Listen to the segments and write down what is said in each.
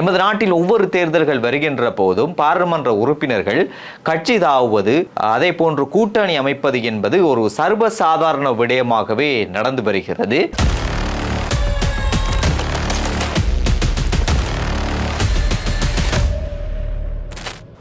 எமது நாட்டில் ஒவ்வொரு தேர்தல்கள் வருகின்ற போதும் பாராளுமன்ற உறுப்பினர்கள் கட்சி தாவுவது அதே போன்று கூட்டணி அமைப்பது என்பது ஒரு சர்வசாதாரண விடயமாகவே நடந்து வருகிறது.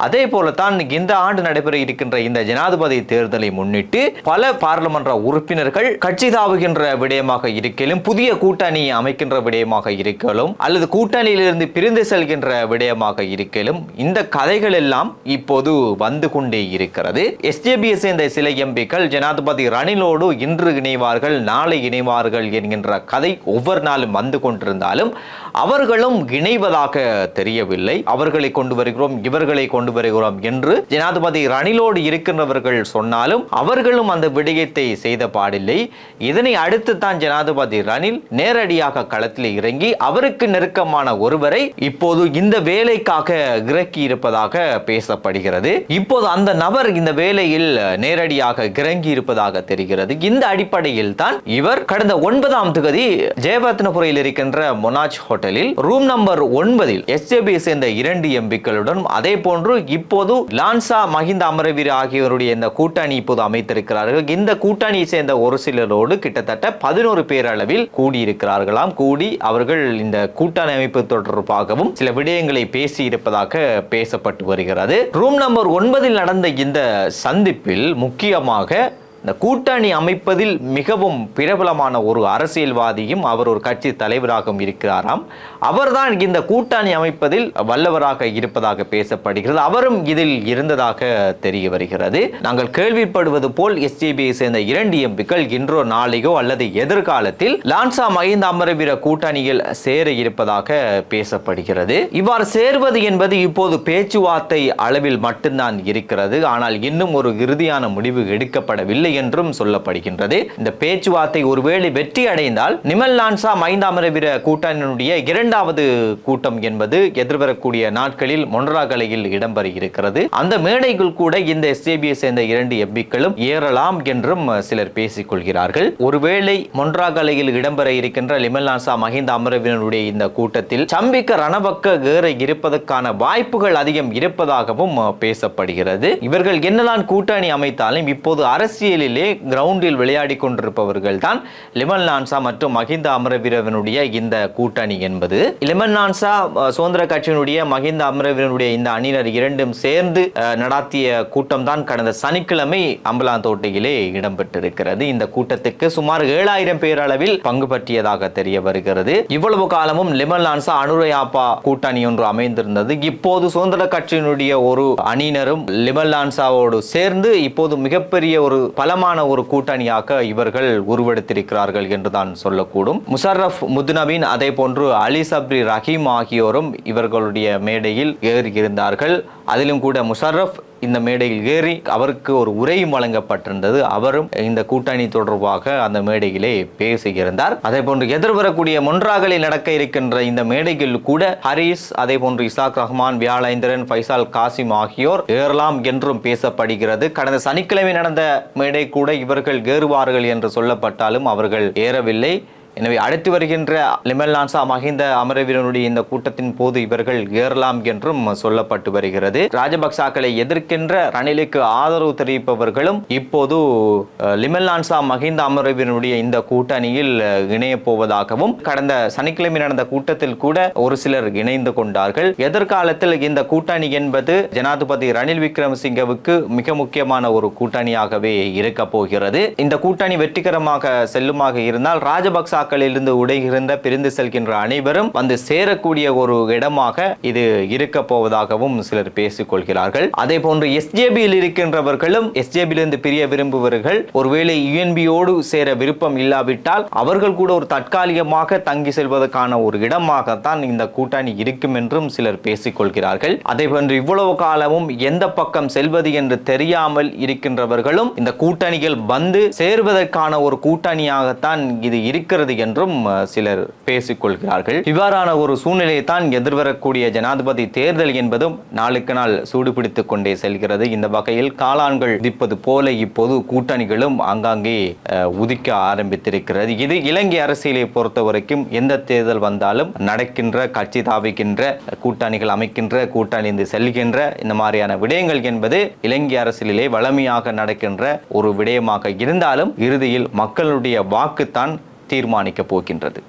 அதே போலத்தான் இந்த ஆண்டு நடைபெற இருக்கின்ற இந்த ஜனாதிபதி தேர்தலை முன்னிட்டு பல பாராளுமன்ற உறுப்பினர்கள் கட்சி தாவுகின்ற விடயமாக இருக்கலும் புதிய கூட்டணி அமைக்கின்ற விடயமாக இருக்கலும் அல்லது கூட்டணியிலிருந்து பிரிந்து செல்கின்ற விடயமாக இருக்கலும் இந்த கதைகள் எல்லாம் இப்போது வந்து கொண்டே இருக்கிறது. எஸ்ஜேபியை சேர்ந்த சில எம்பிக்கள் ஜனாதிபதி ரணிலோடு இன்று இணைவார்கள் நாளை இணைவார்கள் என்கின்ற கதை ஒவ்வொரு நாளும் வந்து கொண்டிருந்தாலும் அவர்களும் இணைவதாக தெரியவில்லை. அவர்களை கொண்டு வருகிறோம் இவர்களை கொண்டு வருகிறோம் என்று ஜனாதிபதி ரணிலோடு இருக்கின்றவர்கள் சொன்னாலும் அவர்களும் அந்த விடயத்தை செய்த பாடில்லை. இதனை அடுத்து தான் ஜனாதிபதி ரணில் நேரடியாக களத்தில் இறங்கி அவருக்கு நெருக்கமான ஒருவரை இப்போது இந்த வேலைக்காக இறக்கி இருப்பதாக பேசப்படுகிறது. இப்போது அந்த நபர் இந்த வேலையில் நேரடியாக இறங்கி இருப்பதாக தெரிகிறது. இந்த அடிப்படையில் தான் இவர் கடந்த ஒன்பதாம் தொகுதி ஜெயவர்த்தனபுரையில் இருக்கின்ற மொனாஜ் ஹோட்டலில் ரூம் நம்பர் ஒன்பதில் எஸ்ஜேபியை சேர்ந்த இரண்டு எம்பிக்களுடன் அதே போன்று இப்போது லான்சா மஹிந்த அமரவீர் ஆகியோருடைய இந்த கூட்டணி இப்போது அமைத்திருக்கிறார்கள். இந்த கூட்டணியை சேர்ந்த ஒரு சிலரோடு கிட்டத்தட்ட பதினோரு பேர் அளவில் கூடியிருக்கிறார்களாம். கூடி அவர்கள் இந்த கூட்டணி அமைப்பு தொடர்பாகவும் சில விடயங்களை பேசி இருப்பதாக பேசப்பட்டு வருகிறது. ரூம் நம்பர் ஒன்பதில் நடந்த இந்த சந்திப்பில் முக்கியமாக இந்த கூட்டணி அமைப்பதில் மிகவும் பிரபலமான ஒரு அரசியல்வாதியும் அவர் ஒரு கட்சி தலைவராகவும் இருக்கிறாராம். அவர்தான் இந்த கூட்டணி அமைப்பதில் வல்லவராக இருப்பதாக பேசப்படுகிறது. அவரும் இதில் இருந்ததாக தெரிய வருகிறது. நாங்கள் கேள்விப்படுவது போல் எஸ்ஜிபியை சேர்ந்த இரண்டு எம்பிக்கள் இன்றோ நாளையோ அல்லது எதிர்காலத்தில் லான்சா மகிந்த அமரவீர கூட்டணியில் சேர இருப்பதாக பேசப்படுகிறது. இவ்வாறு சேர்வது என்பது இப்போது பேச்சுவார்த்தை அளவில் மட்டும்தான் இருக்கிறது. ஆனால் இன்னும் ஒரு இறுதியான முடிவு எடுக்கப்படவில்லை என்றும் சொல்லப்படுகின்றது. இந்த பேச்சுவார்த்தை ஒருவேளை வெற்றி அடைந்தால் நிமல் லான்சா மைந்தாமரவீர கூட்டணியினுடைய இரண்டாவது கூட்டம் என்பது எதிர்வரக்கூடிய நாட்களில் மொன்ராகலையில் இடம்பெற இருக்கிறது அந்த மேடைக்குள் கூட இந்த எஸ்ஏபியை சேர்ந்த இரண்டு எம்பிக்களும் ஏறலாம் என்றும் சிலர் பேசிக் கொள்கிறார்கள் ஒருவேளை மொன்ராகலையில் இடம்பெற இருக்கின்ற லிமல் லான்சா மஹிந்த அமரவினருடைய இந்த கூட்டத்தில் சம்பிக்க ரணபக்க ஏற இருப்பதற்கான வாய்ப்புகள் அதிகம் இருப்பதாகவும் பேசப்படுகிறது. இவர்கள் என்னதான் கூட்டணி அமைத்தாலும் இப்போது முதலிலே கிரவுண்டில் விளையாடி கொண்டிருப்பவர்கள் தான் லிமன் லான்சா மற்றும் மஹிந்த அமரவீரவனுடைய இந்த கூட்டணி என்பது. லிமன் லான்சா சுதந்திர கட்சியினுடைய மஹிந்த அமரவீரனுடைய இந்த அணியினர் இரண்டும் சேர்ந்து நடாத்திய கூட்டம் தான் கடந்த சனிக்கிழமை அம்பலாந்தோட்டையிலே இடம்பெற்றிருக்கிறது. இந்த கூட்டத்துக்கு சுமார் ஏழாயிரம் பேர் அளவில் பங்கு பற்றியதாக தெரிய வருகிறது. இவ்வளவு காலமும் லிமன் லான்சா அனுரையாப்பா கூட்டணி ஒன்று அமைந்திருந்தது. இப்போது சுதந்திர கட்சியினுடைய ஒரு அணியினரும் லிமன் லான்சாவோடு சேர்ந்து இப்போது மிகப்பெரிய ஒரு பல பலமான ஒரு கூட்டணியாக இவர்கள் உருவெடுத்திருக்கிறார்கள் என்றுதான் சொல்லக்கூடும். முஷரப் முதுநபின் அதே போன்று அலி சப்ரி ரஹீம் ஆகியோரும் இவர்களுடைய மேடையில் ஏறியிருந்தார்கள். அதிலும் கூட முஷரப் இந்த மேடையில் ஏறி அவருக்கு ஒரு உரையும் வழங்கப்பட்டிருந்தது. அவரும் இந்த கூட்டணி தொடர்பாக அந்த மேடையிலே பேசியிருந்தார். அதே போன்று எதிர்வரக்கூடிய மொன்றாகலில் நடக்க இருக்கின்ற இந்த மேடையில் கூட ஹரிஸ் அதே போன்று இசாக் ரஹ்மான் வியாழேந்திரன் ஃபைசால் காசிம் ஆகியோர் ஏறலாம் என்றும் பேசப்படுகிறது. கடந்த சனிக்கிழமை நடந்த மேடை கூட இவர்கள் ஏறுவார்கள் என்று சொல்லப்பட்டாலும் அவர்கள் ஏறவில்லை. எனவே அடுத்து வருகின்ற லிமல்லான்சா மஹிந்த அமரவீரனுடைய இந்த கூட்டத்தின் போது இவர்கள் ஏறலாம் என்றும் சொல்லப்பட்டு வருகிறது. ராஜபக்சாக்களை எதிர்க்கின்ற ரணிலுக்கு ஆதரவு தெரிவிப்பவர்களும் இப்போது அஹ், லிமல்லான்சா மஹிந்த அமரவீரனுடைய இந்த கூட்டணியில் இணைய போவதாகவும் கடந்த சனிக்கிழமை நடந்த கூட்டத்தில் கூட ஒரு சிலர் இணைந்து கொண்டார்கள். எதிர்காலத்தில் இந்த கூட்டணி என்பது ஜனாதிபதி ரணில் விக்ரமசிங்கவுக்கு மிக முக்கியமான ஒரு கூட்டணியாகவே இருக்க போகிறது இந்த கூட்டணி வெற்றிகரமாக செல்லுமாக இருந்தால் ராஜபக்சா ராஜபக்சாக்களிலிருந்து உடைகிருந்த பிரிந்து செல்கின்ற அனைவரும் வந்து சேரக்கூடிய ஒரு இடமாக இது இருக்க போவதாகவும் சிலர் பேசிக் கொள்கிறார்கள். அதே போன்று எஸ்ஜேபியில் இருக்கின்றவர்களும் எஸ்ஜேபியிலிருந்து பிரிய விரும்புவர்கள் ஒருவேளை யுஎன்பியோடு சேர விருப்பம் இல்லாவிட்டால் அவர்கள் கூட ஒரு தற்காலிகமாக தங்கி செல்வதற்கான ஒரு இடமாகத்தான் இந்த கூட்டணி இருக்கும் என்றும் சிலர் பேசிக் கொள்கிறார்கள். அதே போன்று இவ்வளவு காலமும் எந்த பக்கம் செல்வது என்று தெரியாமல் இருக்கின்றவர்களும் இந்த கூட்டணிகள் வந்து சேர்வதற்கான ஒரு கூட்டணியாகத்தான் இது இருக்கிறது முடியாது என்றும் சிலர் பேசிக்கொள்கிறார்கள். இவ்வாறான ஒரு சூழ்நிலையை தான் எதிர்வரக்கூடிய ஜனாதிபதி தேர்தல் என்பதும் நாளுக்கு நாள் சூடுபிடித்துக் கொண்டே செல்கிறது. இந்த வகையில் காளான்கள் உதிப்பது போல இப்போது கூட்டணிகளும் ஆங்காங்கே உதிக்க ஆரம்பித்திருக்கிறது. இது இலங்கை அரசியலை பொறுத்த வரைக்கும் எந்த தேர்தல் வந்தாலும் நடக்கின்ற கட்சி தாவிக்கின்ற கூட்டணிகள் அமைக்கின்ற கூட்டணி செல்கின்ற இந்த மாதிரியான விடயங்கள் என்பது இலங்கை அரசியலிலே வளமையாக நடக்கின்ற ஒரு விடயமாக இருந்தாலும் இறுதியில் மக்களுடைய வாக்குத்தான் தீர்மானிக்கப் போகின்றது.